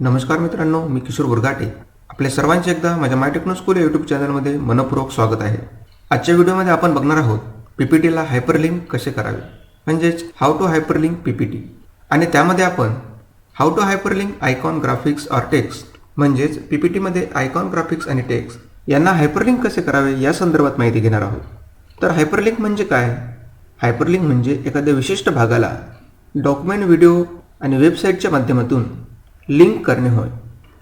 नमस्कार मित्रांनो मी किशोर बुरघाटे आपल्या सर्वांचे एकदा माझ्या माय टेक्नो स्कूल या यूट्यूब चॅनलमध्ये मनपूर्वक स्वागत आहे. आजच्या व्हिडिओमध्ये आपण बघणार आहोत पीपीटीला हायपरलिंक कसे करावे? म्हणजेच how to hyperlink P P T आणि त्यामध्ये आपण how to hyperlink icon graphics or text म्हणजेच पी पी टीमध्ये आयकॉन ग्राफिक्स आणि टेक्स्ट यांना हायपरलिंक कसे करावे या संदर्भात माहिती घेणार आहोत. तर हायपरलिंक म्हणजे काय? हायपरलिंक म्हणजे एखाद्या विशिष्ट भागाला डॉक्युमेंट व्हिडिओ आणि वेबसाईटच्या माध्यमातून लिंक करणे होय.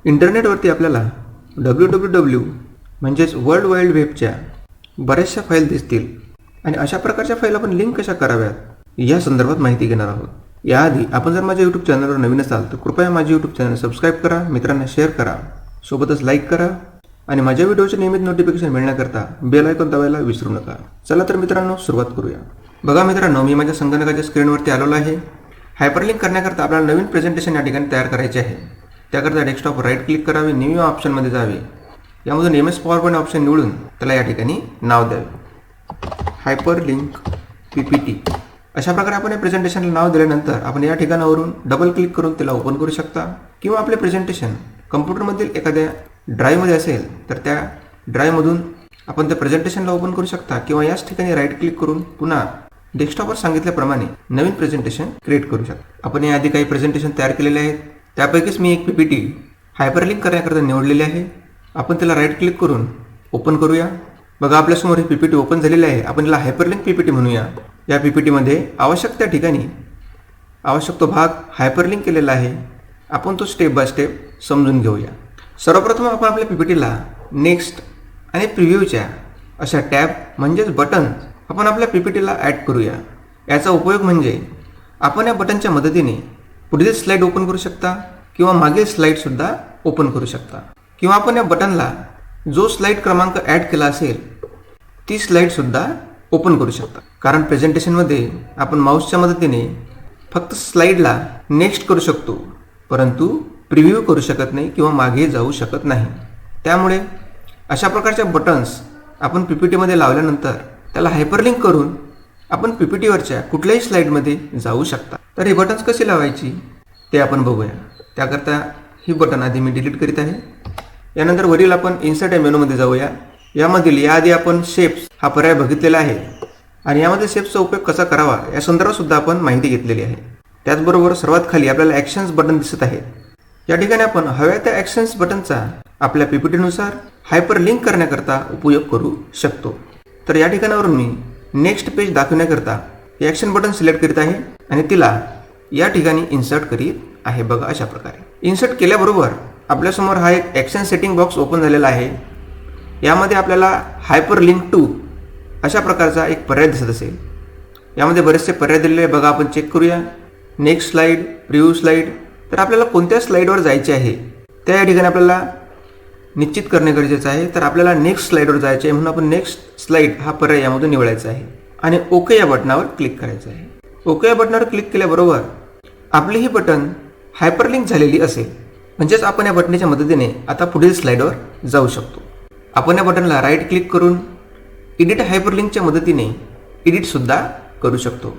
इंटरनेटवरती आपल्याला डब्ल्यू डब्ल्यू डब्ल्यू म्हणजेच वर्ल्ड वाईड वेबच्या बऱ्याचशा फाईल दिसतील. आणि अशा प्रकारच्या फाईल आपण लिंक कशा कराव्यात? या संदर्भात माहिती घेणार आहोत. याआधी आपण जर माझ्या यूट्यूब चॅनलवर नवीन असाल तर कृपया माझे यूट्यूब चॅनल सबस्क्राईब करा मित्रांना शेअर करा सोबतच लाईक करा आणि माझ्या व्हिडिओचे नियमित नोटिफिकेशन मिळण्याकरता बेल आयकॉन दाबायला विसरू नका. चला तर मित्रांनो सुरुवात करूया. बघा मित्रांनो मी माझ्या संगणकाच्या स्क्रीनवरती आलेलो आहे. हायपरलिंक करण्याकरता आपल्याला नवीन प्रेझेंटेशन या ठिकाणी तयार करायचे आहे. त्याकरता डेस्कटॉप राईट क्लिक करावे न्यू या ऑप्शनमध्ये जावे. यामधून M S power point option निवडून त्याला या ठिकाणी नाव द्यावे. हायपरलिंक पी पी टी अशा प्रकारे आपण या प्रेझेंटेशनला नाव दिल्यानंतर आपण या ठिकाणावरून डबल क्लिक करून त्याला ओपन करू शकता. किंवा आपले प्रेझेंटेशन कम्प्युटरमधील एखाद्या ड्राईव्हमध्ये असेल तर त्या ड्राईव्हमधून आपण त्या प्रेझेंटेशनला ओपन करू शकता. किंवा याच ठिकाणी राईट क्लिक करून पुन्हा डेस्कटॉपवर सांगितल्याप्रमाणे नवीन प्रेझेंटेशन क्रिएट करू शकता. आपण याआधी काही प्रेझेंटेशन तयार केलेले आहेत. त्यापैकीच मी एक पी पी टी हायपरलिंक करण्याकरता निवडलेली आहे. आपण त्याला राईट क्लिक करून ओपन करूया. बघा आपल्यासमोर ही पी पी टी ओपन झालेली आहे. आपण याला हायपरलिंक पी पी टी म्हणूया. या पी पी टीमध्ये आवश्यक त्या ठिकाणी आवश्यक तो भाग हायपरलिंक केलेला आहे. आपण तो स्टेप बाय स्टेप समजून घेऊया. सर्वप्रथम आपण आपल्या पी पी टीला नेक्स्ट आणि प्रिव्ह्यूच्या अशा टॅब म्हणजेच बटन आपण आपल्या पी पी टीला ॲड करूया. याचा उपयोग म्हणजे आपण या बटनच्या मदतीने पुढील स्लाईड ओपन करू शकता किंवा मागील स्लाईडसुद्धा ओपन करू शकता. किंवा आपण या बटनला जो स्लाईड क्रमांक ॲड केला असेल ती स्लाईडसुद्धा ओपन करू शकता. कारण प्रेझेंटेशनमध्ये आपण माऊसच्या मदतीने फक्त स्लाईडला नेक्स्ट करू शकतो परंतु प्रिव्ह्यू करू शकत नाही किंवा मागे जाऊ शकत नाही. त्यामुळे अशा प्रकारच्या बटन्स आपण पी पी टीमध्ये लावल्यानंतर त्याला हायपरलिंक करून आपण पी पी टीवरच्या कुठल्याही स्लाईडमध्ये जाऊ शकता. तर हे बटन्स कशी लावायची? ते आपण बघूया. त्याकरता ही बटन आधी मी डिलीट करीत आहे. यानंतर वरील आपण इन्सर्ट या मेनूमध्ये जाऊया. यामधील याआधी आपण शेप्स हा पर्याय बघितलेला आहे. आणि यामध्ये शेप्सचा उपयोग कसा करावा या संदर्भात सुद्धा आपण माहिती घेतलेली आहे. त्याचबरोबर सर्वात खाली आपल्याला ॲक्शन्स बटन दिसत आहे. या ठिकाणी आपण हव्या त्या ॲक्शन्स बटनचा आपल्या पीपीटीनुसार हायपर लिंक करण्याकरता उपयोग करू शकतो. तर या ठिकाणावरून मी नेक्स्ट पेज दाखवण्याकरता हे ॲक्शन बटन सिलेक्ट करीत आहे आणि तिला या ठिकाणी इन्सर्ट करीत आहे. बघा अशा प्रकारे. इन्सर्ट केल्याबरोबर आपल्यासमोर हा एक ॲक्शन सेटिंग बॉक्स ओपन झालेला आहे. यामध्ये आपल्याला हायपर लिंक टू अशा प्रकारचा एक पर्याय दिसत असेल. यामध्ये बरेचसे पर्याय दिलेले बघा आपण चेक करूया. नेक्स्ट स्लाईड प्रिव्ह्यू स्लाईड तर आपल्याला कोणत्या स्लाईडवर जायचे आहे? त्या या ठिकाणी आपल्याला निश्चित करणे गरजेचं आहे. तर आपल्याला नेक्स्ट स्लाईडवर जायचे आहे. म्हणून आपण नेक्स्ट स्लाईड हा पर्याय यामधून निवडायचा आहे. आणि ओके या बटनावर क्लिक करायचं आहे. ओके या बटनावर क्लिक केल्याबरोबर आपली ही बटन हायपरलिंक झालेली असेल. म्हणजेच आपण या बटनाच्या मदतीने आता पुढील स्लाईडवर जाऊ शकतो. आपण या बटनला राईट क्लिक करून एडिट हायपरलिंकच्या मदतीने एडिटसुद्धा करू शकतो.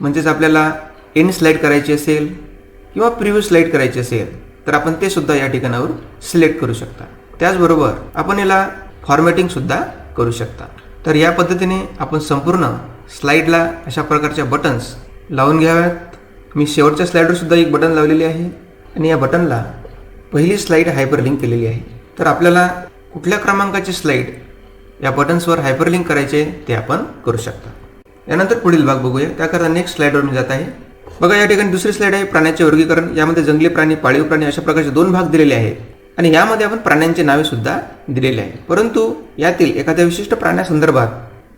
म्हणजेच आपल्याला एन स्लाईड करायची असेल किंवा प्रिव्ह्यू स्लाईड करायची असेल तर आपण ते सुद्धा या ठिकाणावर सिलेक्ट करू शकता. त्याचबरोबर आपण याला फॉर्मॅटिंगसुद्धा करू शकता. तर या पद्धतीने आपण संपूर्ण स्लाईडला अशा प्रकारच्या बटन्स लावून घ्याव्यात. मी शेवटच्या स्लाईडवरसुद्धा एक बटन लावलेली आहे आणि या बटनला पहिली स्लाईड हायपरलिंक केलेली आहे. तर आपल्याला कुठल्या क्रमांकाची स्लाईड या बटन्सवर हायपरलिंक करायचे ते आपण करू शकता. यानंतर पुढील भाग बघूया. त्याकरता नेक्स्ट स्लाईडवर मी जात आहे. बघा या ठिकाणी दुसरी स्लाईड आहे प्राण्याचे वर्गीकरण. यामध्ये जंगली प्राणी पाळीव प्राणी अशा प्रकारचे दोन भाग दिलेले आहेत. आणि यामध्ये आपण प्राण्यांची नावे सुद्धा दिलेली आहे. परंतु यातील एखाद्या विशिष्ट प्राण्यासंदर्भात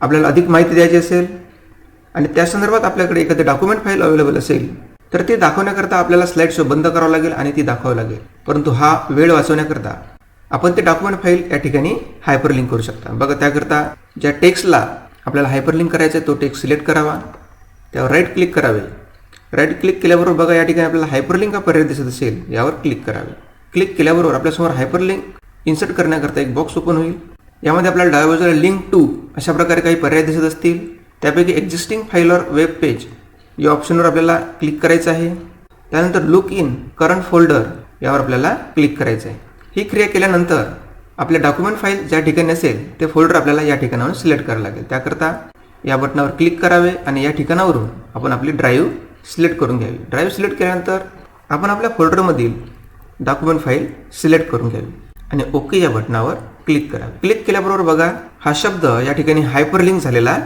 आपल्याला अधिक माहिती द्यायची असेल आणि त्या संदर्भात आपल्याकडे एखादे डॉक्युमेंट फाईल अवेलेबल असेल तर ते दाखवण्याकरता आपल्याला स्लाईड शो बंद करावं लागेल आणि ती दाखवावं लागेल. परंतु हा वेळ वाचवण्याकरता आपण ते डॉक्युमेंट फाईल या ठिकाणी हायपरलिंक करू शकता. बघा त्याकरता ज्या टेक्स्टला आपल्याला हायपरलिंक करायचा आहे तो टेक्स्ट सिलेक्ट करावा. त्यावर राईट क्लिक करावे. राईट क्लिक केल्याबरोबर बघा या ठिकाणी आपल्याला हायपरलिंक हा पर्याय दिसत असेल यावर क्लिक करावे. क्लिक केल्याबरोबर आपल्यासमोर हायपरलिंक इन्सर्ट करण्याकरता एक बॉक्स ओपन होईल. यामध्ये आपल्याला डाव्या लिंक टू अशा प्रकारे काही पर्याय दिसत असतील. त्यापैकी एक्झिस्टिंग फाईलवर वेब पेज या ऑप्शनवर आपल्याला क्लिक करायचं आहे. त्यानंतर लुक इन करंट फोल्डर यावर आपल्याला क्लिक करायचं आहे. ही क्रिया केल्यानंतर आपल्या डॉक्युमेंट फाईल ज्या ठिकाणी असेल ते फोल्डर आपल्याला या ठिकाणावर सिलेक्ट करावं लागेल. त्याकरता या बटनावर क्लिक करावे आणि या ठिकाणावरून आपण आपली ड्राईव्ह सिलेक्ट करून घ्यावी. ड्राईव्ह सिलेक्ट केल्यानंतर आपण आपल्या फोल्डरमधील डॉक्युमेंट फाईल सिलेक्ट करून घ्यावी. आणि ओके या बटनावर क्लिक करा. क्लिक केल्याबरोबर बघा हा शब्द या ठिकाणी हायपरलिंक झालेला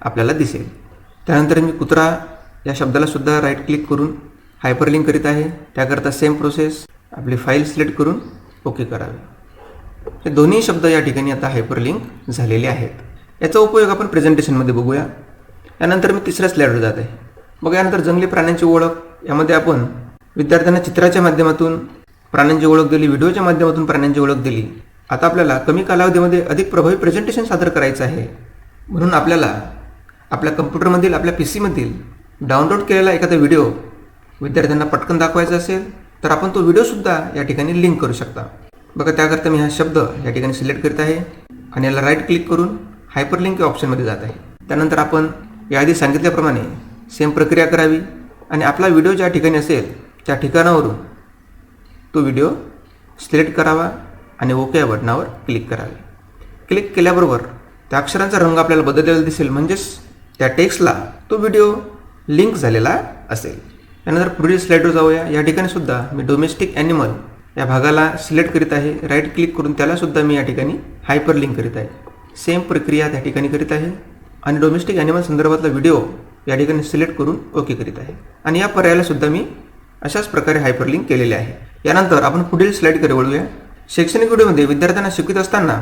आपल्याला दिसेल. त्यानंतर मी कुत्रा या शब्दाला सुद्धा राईट क्लिक करून हायपरलिंक करीत आहे. त्याकरता सेम प्रोसेस आपली फाईल सिलेक्ट करून ओके करावे. हे दोन्ही शब्द या ठिकाणी आता हायपरलिंक झालेले आहेत. याचा उपयोग आपण प्रेझेंटेशनमध्ये बघूया. यानंतर मी तिसऱ्या स्लाईडवर जात आहे. मग यानंतर जंगली प्राण्यांची ओळख. यामध्ये आपण विद्यार्थ्यांना चित्राच्या माध्यमातून प्राण्यांची ओळख दिली व्हिडिओच्या माध्यमातून प्राण्यांची ओळख दिली. आता आपल्याला कमी कालावधीमध्ये अधिक प्रभावी प्रेझेंटेशन सादर करायचं आहे. म्हणून आपल्याला आपल्या कम्प्युटरमधील आपल्या पी सीमधील डाउनलोड केलेला एखादा व्हिडिओ विद्यार्थ्यांना पटकन दाखवायचा असेल तर आपण तो व्हिडिओसुद्धा या ठिकाणी लिंक करू शकता. बघा त्याकरता मी हा शब्द या ठिकाणी सिलेक्ट करीत आहे आणि याला राईट क्लिक करून हायपरलिंक या ऑप्शनमध्ये जात आहे. त्यानंतर आपण याआधी सांगितल्याप्रमाणे सेम प्रक्रिया करावी आणि आपला व्हिडिओ ज्या ठिकाणी असेल त्या ठिकाणावरून तो व्हिडिओ सिलेक्ट करावा आणि ओके या बटनावर क्लिक करावे. क्लिक केल्याबरोबर त्या अक्षरांचा रंग आपल्याला बदललेला दिसेल. म्हणजेच त्या टेक्स्टला तो व्हिडिओ लिंक झालेला असेल. त्यानंतर पुढील स्लाईडवर जाऊया. या ठिकाणी सुद्धा मी डोमेस्टिक ॲनिमल या भागाला सिलेक्ट करीत आहे. राईट क्लिक करून त्याला सुद्धा मी या ठिकाणी हायपर लिंक करीत आहे. सेम प्रक्रिया त्या ठिकाणी करीत आहे. आणि डोमेस्टिक ॲनिमल संदर्भातला व्हिडिओ या ठिकाणी सिलेक्ट करून ओके करीत आहे. आणि या पर्यायाला सुद्धा मी अशाच प्रकारे हायपरलिंक केलेले आहे. यानंतर आपण पुढील स्लाईडकडे वळूया. शैक्षणिक व्हिडिओमध्ये विद्यार्थ्यांना शिकवित असताना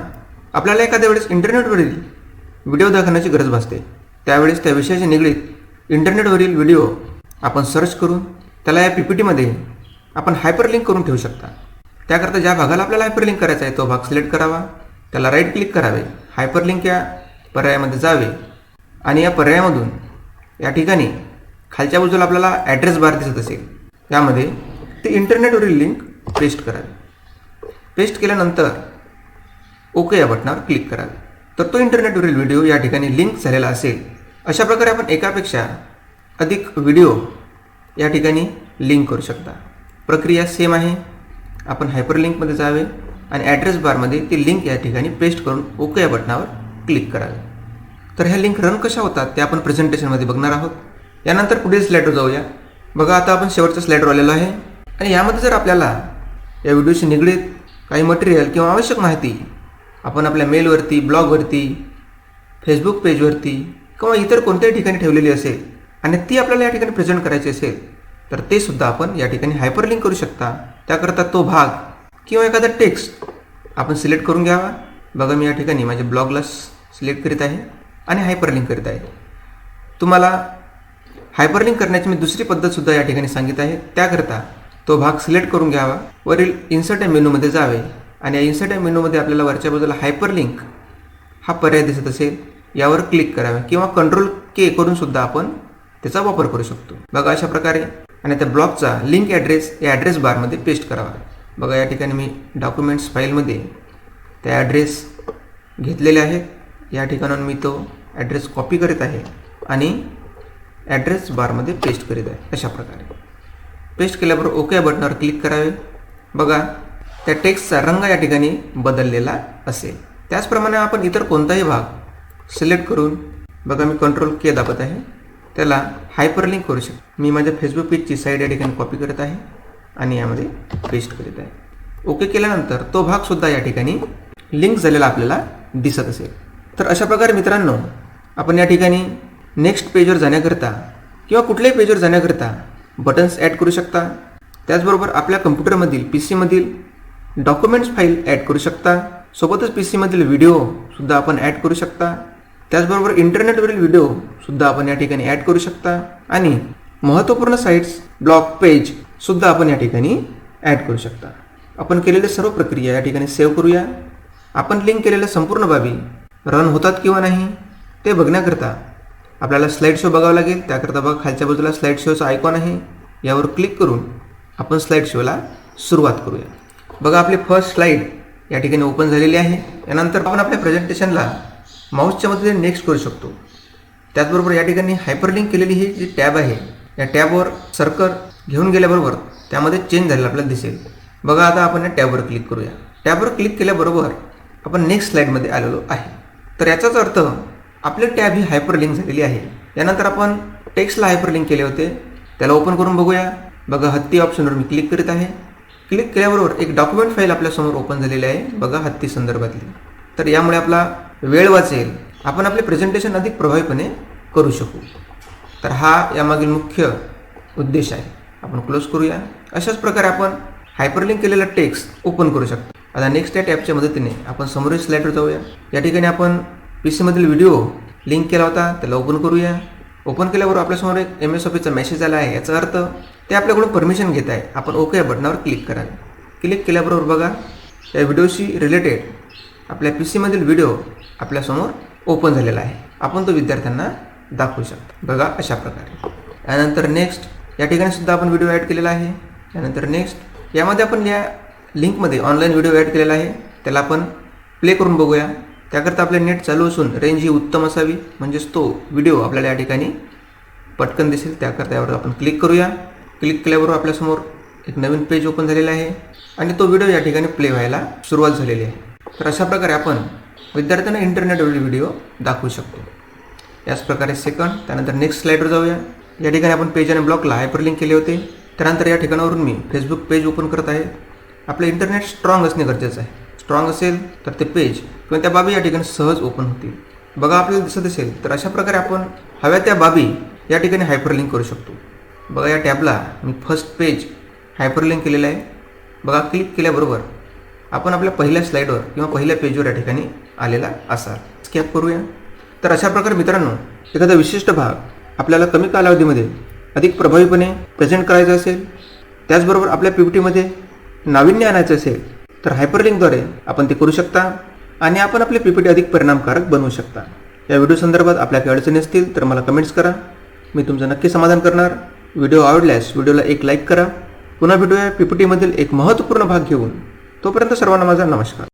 आपल्याला एखाद्या वेळेस इंटरनेटवरील व्हिडिओ दाखवण्याची गरज भासते. त्यावेळेस त्या विषयाशी निगडीत इंटरनेटवरील व्हिडिओ आपण सर्च करून त्याला या पी पी टीमध्ये आपण हायपरलिंक करून ठेवू शकता. त्याकरता ज्या भागाला आपल्याला हायपरलिंक करायचा आहे तो भाग सिलेक्ट करावा. त्याला राईट क्लिक करावे. हायपरलिंक या पर्यायामध्ये जावे आणि या पर्यायामधून या ठिकाणी खालच्या बाजूला आपल्याला ॲड्रेस बार दिसत असेल. त्यामध्ये ते इंटरनेटवरील लिंक पेस्ट करावी. पेस्ट केल्यानंतर ओके या बटनावर क्लिक करावे. तर तो इंटरनेटवरील व्हिडिओ या ठिकाणी लिंक झालेला असेल. अशा प्रकारे आपण एकापेक्षा अधिक व्हिडिओ या ठिकाणी लिंक करू शकता. प्रक्रिया सेम आहे. आपण हायपरलिंकमध्ये जावे आणि ॲड्रेस बारमध्ये ती लिंक या ठिकाणी पेस्ट करून ओके या बटनावर क्लिक करावे. तर ह्या लिंक रन कशा होतात ते आपण प्रेझेंटेशनमध्ये बघणार आहोत. यानंतर पुढील स्लाईडवर जाऊया. बघा आता आपण शेवटच्या स्लाईडवर आलेलो आहे. आणि यामध्ये जर आपल्याला या व्हिडिओशी निगडीत काही मटेरियल किंवा आवश्यक माहिती आपण आपल्या मेलवरती ब्लॉगवरती फेसबुक पेजवरती किंवा इतर कोणत्याही ठिकाणी ठेवलेली असेल आणि ती आपल्याला या ठिकाणी प्रेझेंट करायची असेल तर ते सुद्धा आपण या ठिकाणी हायपरलिंक करू शकता. त्याकरता तो भाग किंवा एखादा टेक्स्ट आपण सिलेक्ट करून घ्यावा. बघा मी या ठिकाणी माझ्या ब्लॉगला सिलेक्ट करीत आहे आणि हायपरलिंक करीत आहे. तुम्हाला हायपरलिंक करण्याची मी दुसरी पद्धतसुद्धा या ठिकाणी सांगित आहे. त्याकरता तो भाग सिलेक्ट करून घ्यावा. वरील इन्सर्ट या मेनूमध्ये जावे आणि या इन्सर्ट या मेनूमध्ये आपल्याला वरच्या बाजूला हायपरलिंक हा पर्याय दिसत असेल यावर क्लिक करावे किंवा कंट्रोल के करून सुद्धा आपण त्याचा वापर करू शकतो. बघा अशा प्रकारे आणि त्या ब्लॉकचा लिंक ॲड्रेस या ॲड्रेस बारमध्ये पेस्ट करावा. बघा या ठिकाणी मी डॉक्युमेंट्स फाईलमध्ये त्या ॲड्रेस घेतलेले आहेत. या ठिकाणाहून मी तो ॲड्रेस कॉपी करीत आहे आणि ॲड्रेस बारमध्ये पेस्ट करीत आहे. अशा प्रकारे. पेस्ट केल्याबरोबर ओके या बटनावर क्लिक करावे. बघा त्या टेक्स्टचा रंग या ठिकाणी बदललेला असेल. त्याचप्रमाणे आपण इतर कोणताही भाग सिलेक्ट करून बघा मी कंट्रोल के दाबत आहे. त्याला हायपरलिंक करू शकतो. मी माझ्या फेसबुक पेजची साईड या ठिकाणी कॉपी करत आहे आणि यामध्ये पेस्ट करीत आहे. ओके केल्यानंतर तो भागसुद्धा या ठिकाणी लिंक झालेला आपल्याला दिसत असेल. तर अशा प्रकारे मित्रांनो आपण या ठिकाणी नेक्स्ट पेजवर जाण्याकरता किंवा कुठल्याही पेजवर जाण्याकरता बटन्स ॲड करू शकता. त्याचबरोबर आपल्या कम्प्युटरमधील पी सीमधील डॉक्युमेंट्स फाईल ॲड करू शकता. सोबतच पी सीमधील व्हिडिओसुद्धा आपण ॲड करू शकता. त्याचबरोबर इंटरनेटवरील व्हिडिओसुद्धा आपण या ठिकाणी ॲड करू शकता. आणि महत्त्वपूर्ण साईट्स ब्लॉग पेजसुद्धा आपण या ठिकाणी ॲड करू शकता. आपण केलेल्या सर्व प्रक्रिया या ठिकाणी सेव्ह करूया. आपण लिंक केलेल्या संपूर्ण बाबी रन होतात किंवा नाही ते बघण्याकरता आपल्याला स्लाईड शो बघावं लागेल. त्याकरता बघा खालच्या बाजूला स्लाईड शोचं आयकॉन आहे. यावर क्लिक करून आपण स्लाईड शोला सुरुवात करूया. बघा आपली फर्स्ट स्लाईड या ठिकाणी ओपन झालेली आहे. यानंतर आपण आपल्या प्रेझेंटेशनला माऊसच्या मदतीने नेक्स्ट करू शकतो. त्याचबरोबर या ठिकाणी हायपरलिंक केलेली ही जी टॅब आहे या टॅबवर सर्कल घेऊन गेल्याबरोबर त्यामध्ये चेंज झालेलं आपल्याला दिसेल. बघा आता आपण या टॅबवर क्लिक करूया. टॅबवर क्लिक केल्याबरोबर आपण नेक्स्ट स्लाईडमध्ये आलेलो आहे. तर याचाच अर्थ आपले टॅब ही हायपरलिंक झालेली आहे. यानंतर आपण टेक्स्टला हायपरलिंक केले होते. त्याला ओपन करून बघूया. बघा हत्ती ऑप्शनवर मी क्लिक करीत आहे. क्लिक केल्याबरोबर एक डॉक्युमेंट फाईल आपल्यासमोर ओपन झालेली आहे. बघा हत्ती संदर्भातली. तर यामुळे आपला वेळ वाचेल. आपण आपले प्रेझेंटेशन अधिक प्रभावीपणे करू शकू. तर हा यामागील मुख्य उद्देश आहे. आपण क्लोज करूया. अशाच प्रकारे आपण हायपरलिंक केलेला टेक्स्ट ओपन करू शकतो. आता नेक्स्ट या टॅबच्या मदतीने आपण समोरील स्लाईडवर जाऊया. या ठिकाणी आपण पी सीमधील व्हिडिओ लिंक केला होता त्याला ओपन करूया. ओपन केल्याबरोबर आपल्यासमोर एक एम एस ऑफिसचा मेसेज आला आहे याचा अर्थ ते आपल्याकडून परमिशन घेत आहे. आपण ओके या बटनावर क्लिक कराल. क्लिक केल्याबरोबर बघा या व्हिडिओशी रिलेटेड आपल्या पी सीमधील व्हिडिओ आपल्यासमोर ओपन झालेला आहे. आपण तो विद्यार्थ्यांना दाखवू शकतो. बघा अशा प्रकारे. यानंतर नेक्स्ट या ठिकाणी सुद्धा आपण व्हिडिओ ॲड केलेला आहे. त्यानंतर नेक्स्ट यामध्ये आपण या लिंकमध्ये ऑनलाईन व्हिडिओ ॲड केलेला आहे. त्याला आपण प्ले करून बघूया. त्याकरता आपले नेट चालू असून रेंज ही उत्तम असावी. म्हणजेच तो व्हिडिओ आपल्याला या ठिकाणी पटकन दिसेल. त्याकरता यावर आपण क्लिक करूया. क्लिक केल्याबरोबर आपल्यासमोर एक नवीन पेज ओपन झालेला आहे. आणि तो व्हिडिओ या ठिकाणी प्ले व्हायला सुरुवात झालेली आहे. तर अशा प्रकारे आपण विद्यार्थ्यांना इंटरनेटवरील व्हिडिओ दाखवू शकतो. याच प्रकारे सेकंड त्यानंतर नेक्स्ट स्लाईडवर जाऊया. या ठिकाणी आपण पेज आणि ब्लॉकला हायपरलिंक केले होते. त्यानंतर या ठिकाणावरून मी फेसबुक पेज ओपन करत आहे. आपलं इंटरनेट स्ट्रॉंग असणे गरजेचं आहे. स्ट्रॉंग असेल तर ते पेज किंवा त्या बाबी या ठिकाणी सहज ओपन होतील. बघा आपल्याला दिसत असेल तर अशा प्रकारे आपण हव्या त्या बाबी या ठिकाणी हायपरलिंक करू शकतो. बघा या टॅबला मी फर्स्ट पेज हायपरलिंक केलेलं आहे. बघा क्लिक केल्याबरोबर आपण आपल्या पहिल्या स्लाईडवर किंवा पहिल्या पेजवर या ठिकाणी आलेला असाल. स्कॅप करूया. तर अशा प्रकारे मित्रांनो एखादा विशिष्ट भाग आपल्याला कमी कालावधीमध्ये अधिक प्रभावीपणे प्रेझेंट करायचा असेल त्याचबरोबर आपल्या पी टीमध्ये नाविन्य आणायचं असेल तर हायपरलिंकद्वारे आपण ते करू शकता आणि आपण आपले पीपीटी अधिक परिणामकारक बनवू शकता. या व्हिडिओ संदर्भात आपल्या काही अडचणी असतील तर मला कमेंट्स करा. मी तुमचं नक्की समाधान करणार. व्हिडिओ आवडल्यास व्हिडिओला एक लाईक करा. पुन्हा भेटूया पीपीटीमधील एक महत्त्वपूर्ण भाग घेऊन. तोपर्यंत सर्वांना माझा नमस्कार.